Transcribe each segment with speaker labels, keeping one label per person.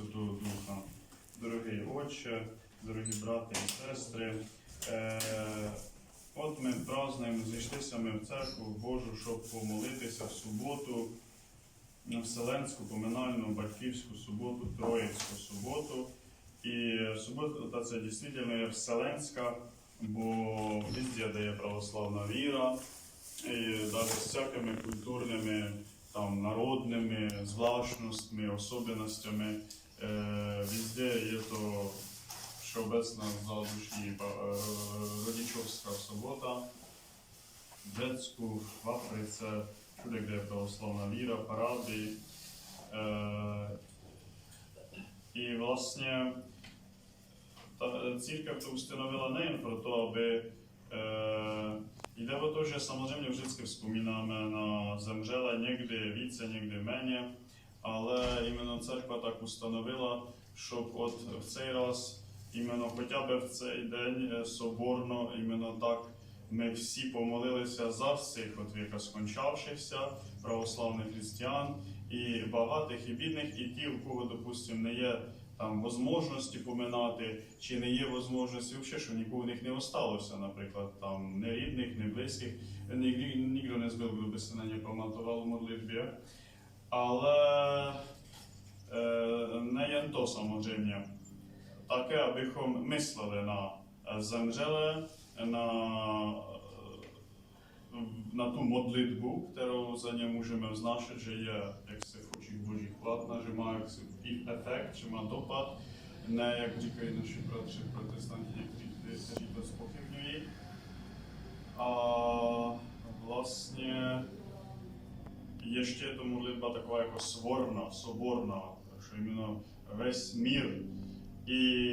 Speaker 1: Святого Духа. Дорогий Отче, дорогі брати і сестри, е, от ми празднуємо, зійшлися ми в церкву Божу, щоб помолитися в суботу, на Вселенську, поминальну, батьківську суботу, Троїцьку суботу. І субота це дійсно є вселенська, бо везде дає православна віра, і навіть з всякими культурними, там, народними звлашностями, особливостями. Е, везде є то všeobecná záduší е, rodičovská sobota. В Řecku, v Africe, všude, kde je pravoslavná víra, parády. Е, і власне та церковь то установила не про то, аби е, йде o to, že samozřejmě vždycky vzpomínáme na zemřelé, někdy více, někdy méně, але іменно церква так установила, щоб от в цей раз, іменно хоча б в цей день е, соборно, іменно так ми всі помолилися за всіх от віка скончавшихся православних християн, і багатих, і бідних, і ті, у кого, допустим, не є там можливості поминати, чи не є можливості взагалі, що нікого в них не осталося, наприклад, там не рідних, не близьких, ні, ніхто не збив, би се на не пам'ятував у молитві. ale eh, nejen to samozřejmě. Také, abychom mysleli na eh, zemřelé, na, eh, na tu modlitbu, kterou za ně můžeme vznášet, že je jaksi v očích božích že má jaksi efekt, že má dopad, ne, jak říkají naši bratři protestanti, kteří to spochybňují. A ještě je to modlitba taková jako svorna, soborná, že jméno весь мир. І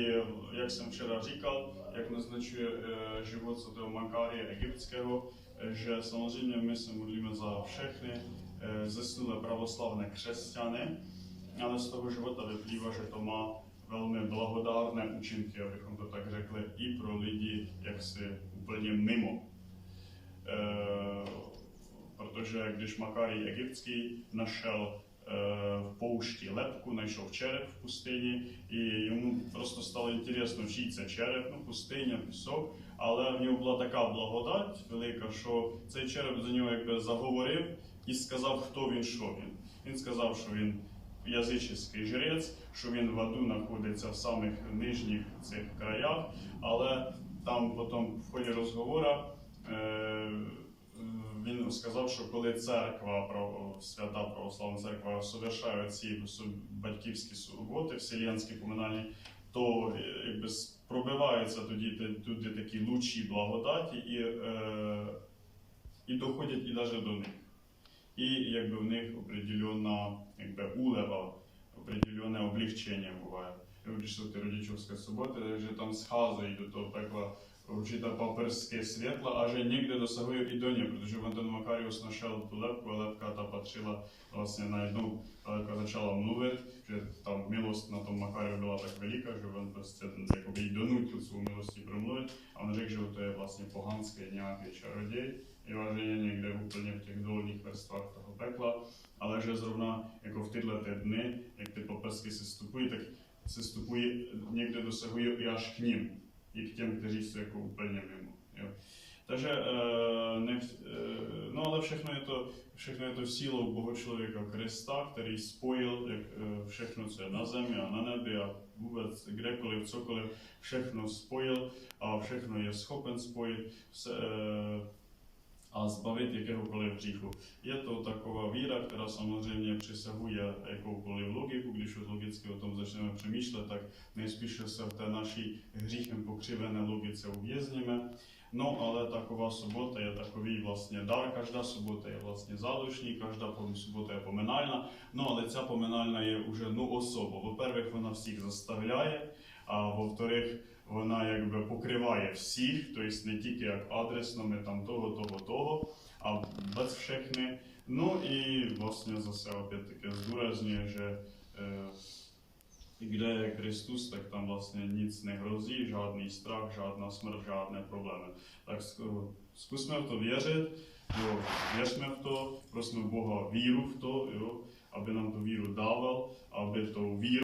Speaker 1: як jsem вчора říkal, як naznačuje е, život svatého Makária Egyptského, е, že samozřejmě my se modlíme za všechny e, zesnulé pravoslavné křesťany, ale z toho života vyplývá, že to má velmi blahodárné účinky, abychom to tak řekli, i pro lidi jaksi úplně mimo. E, Protože když Makarij egyptský našel в poušti lepku, знайшов череп в пустині, і йому просто стало інтересно, чий це череп, ну, пустиня, пісок. Але в нього була така благодать велика, що цей череп за нього якби заговорив і сказав, хто він, що він. Він сказав, що він язичний жрець, що він в аду знаходиться в самих нижніх цих краях, але там потім в ході розговору е, він сказав, що коли церква, свята православна церква совершає ці батьківські суботи, вселенські поминальні, то е, якби пробиваються тоді туди такі лучі благодаті і, е, і доходять і навіть до них. І якби в них определенна якби, улева, определенне облегчення буває. Якщо ти родичівська субота, вже там схазують до того пекла určitá paperské světla a že někde dosahují i do ně, protože Anton Makarius našel tu lepku a lepka ta patřila vlastně najednou, ta lepka začala mluvit, že ta milost na tom Makariu byla tak veliká, že on prostě jakoby jí donutil svou milostí promluvit a on řekl, že to je vlastně pohanský nějaký čaroděj, jo, že je někde úplně v těch dolních vrstvách toho pekla, ale že zrovna jako v tyhle ty dny, jak ty paprsky se stupují, tak se stupují, někde dosahují i až k ním i k těm, kteří jsou jako úplně mimo. Jo. Takže, eh, ne, eh, no ale všechno je, to, všechno je to sílou Boha člověka Krista, který spojil jak, eh, všechno, co je na zemi a na nebi a vůbec kdekoliv, cokoliv, všechno spojil a všechno je schopen spojit se, a zbavit jakéhokoliv hříchu. Je to taková víra, která samozřejmě přesahuje jakoukoliv už logicky o tom začneme přemýšlet, tak nejspíše se v té naší hříchem pokřivené logice uvězníme. No ale taková sobota je takový vlastně dar, každá sobota je vlastně zádušní, každá sobota je поминальна, no ale ця поминальна є уже ну особа. Во-первых, вона всіх заставляє, а во-вторых, вона якби покриває всіх, тобто не тільки як адресно, ми там того, того, того, а без všechny. Ну і власне зase опять-таки здůrazňuje, že е, kde je Kristus, tak tam vlastně nic nehrozí, žádný strach, žádná smrt, žádné problémy. Tak zku- zkusme v to věřit, jo, věřme v to, prosme Boha víru v to, jo, aby nám tu víru dával, aby tou vírou